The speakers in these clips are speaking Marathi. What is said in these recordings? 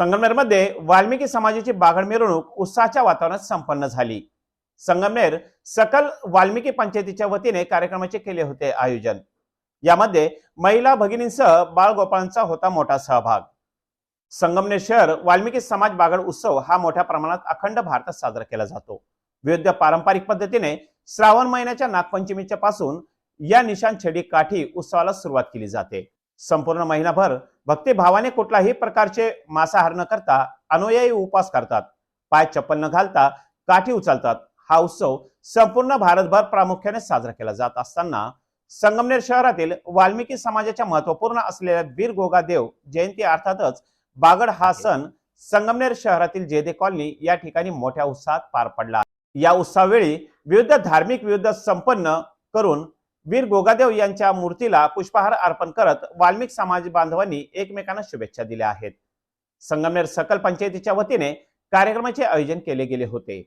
संगमनेरमध्ये वाल्मिकी समाजाची बागड मिरवणूक उत्साहाच्या वातावरणात संपन्न झाली. संगमनेर सकल वाल्मिकी पंचायतीच्या वतीने कार्यक्रमाचे केले होते आयोजन. यामध्ये महिला भगिनींसह बाळगोपाळांचा होता मोठा सहभाग. संगमनेर शहर वाल्मिकी समाज बागड उत्सव हा मोठ्या प्रमाणात अखंड भारतात साजरा केला जातो. विविध पारंपरिक पद्धतीने श्रावण महिन्याच्या नागपंचमीच्या पासून या निशाण छेडी काठी उत्सवाला सुरुवात केली जाते. संपूर्ण महिनाभर भक्तिभावाने कुठल्याही प्रकारचे मांसाहार न करता अनुयायी उपवास करतात. पाय चप्पल न घालता काठी उचलतात. हा उत्सव संपूर्ण भारतभर प्रामुख्याने साजरा केला जात असताना संगमनेर शहरातील वाल्मिकी समाजाच्या महत्त्वपूर्ण असलेल्या वीर गोगादेव जयंती अर्थातच बागड हा सण संगमनेर शहरातील जेदे कॉलनी या ठिकाणी मोठ्या उत्साहात पार पडला. या उत्सवावेळी विविध धार्मिक विविध संपन्न करून वीर गोगादेव यांच्या मूर्तीला पुष्पहार अर्पण करत वाल्मिक समाज बांधवांनी एकमेकांना शुभेच्छा दिल्या आहेत. संगमनेर सकल पंचायतीच्या वतीने कार्यक्रमाचे आयोजन केले गेले होते.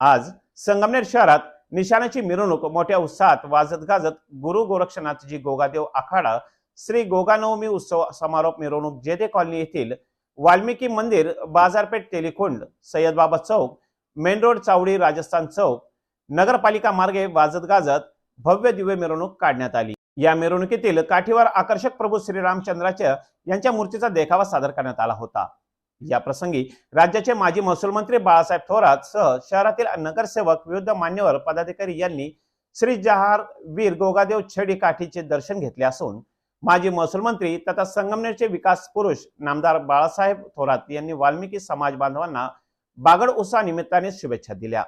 आज संगमनेर शहरात निशाणाची मिरवणूक मोठ्या उत्साहात वाजत गाजत गुरु गोरक्षनाथजी गोगादेव आखाडा श्री गोगानवमी उत्सव समारोप मिरवणूक जेदे कॉलनी येथील वाल्मिकी मंदिर बाजारपेठ तेलिखोंड सय्यदबाबा चौक मेन रोड चावडी राजस्थान चौक नगरपालिका मार्गे वाजत गाजत भव्य दिव्य मिरवणूक काढण्यात आली. या मिरवणुकीतील काठीवर आकर्षक प्रभू श्रीरामचंद्राच्या यांच्या मूर्तीचा देखावा सादर करण्यात आला होता. या प्रसंगी राज्याचे माजी महसूल मंत्री बाळासाहेब थोरात सह शहरातील नगरसेवक विविध मान्यवर पदाधिकारी यांनी श्री जहार वीर गोगादेव छडी काठीचे दर्शन घेतले असून माजी महसूल मंत्री तथा संगमनेरचे विकास पुरुष नामदार बाळासाहेब थोरात यांनी वाल्मिकी समाज बांधवांना बागड उत्सवा निमित्ताने शुभेच्छा दिल्या.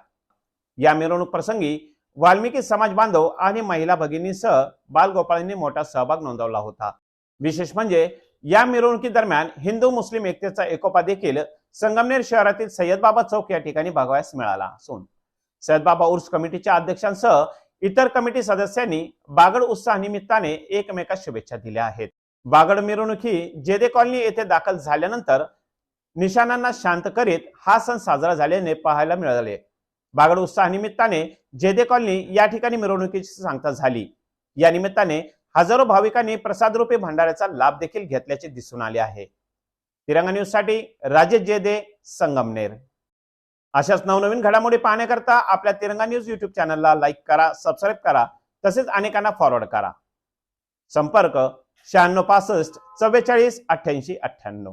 या मिरवणूक प्रसंगी वाल्मिकी समाज बांधव आणि महिला भगिनीसह बालगोपाळांनी मोठा सहभाग नोंदवला होता. विशेष म्हणजे या मिरवणुकी दरम्यान हिंदू मुस्लिम एकतेचा एकोपा देखील संगमनेर शहरातील सय्यदबाबा चौक या ठिकाणी बघावयास मिळाला असून सय्यदबाबा उर्स कमिटीच्या अध्यक्षांसह इतर कमिटी सदस्यांनी बागड उत्सवानिमित्ताने एकमेकास शुभेच्छा दिल्या आहेत. बागड मिरवणुकी जेदे कॉलनी येथे दाखल झाल्यानंतर निशाणांना शांत करीत हा सण साजरा झाल्याने पाहायला मिळाले. बागड उत्साहानिमित्ताने जेदे कॉलनी या ठिकाणी मिरवणुकीची सांगता झाली. या निमित्ताने हजारो भाविकांनी प्रसादरूपी भंडाऱ्याचा लाभ देखील घेतल्याचे दिसून आले आहे. तिरंगा न्यूजसाठी राजेश जेदे संगमनेर. अशाच नवनवीन घडामोडी पाहण्याकरता आपल्या तिरंगा न्यूज युट्यूब चॅनलला लाईक करा सबस्क्राईब करा तसेच अनेकांना फॉरवर्ड करा. संपर्क शहाण्णव पासष्ट चव्वेचाळीस अठ्ठ्याऐंशी अठ्ठ्याण्णव.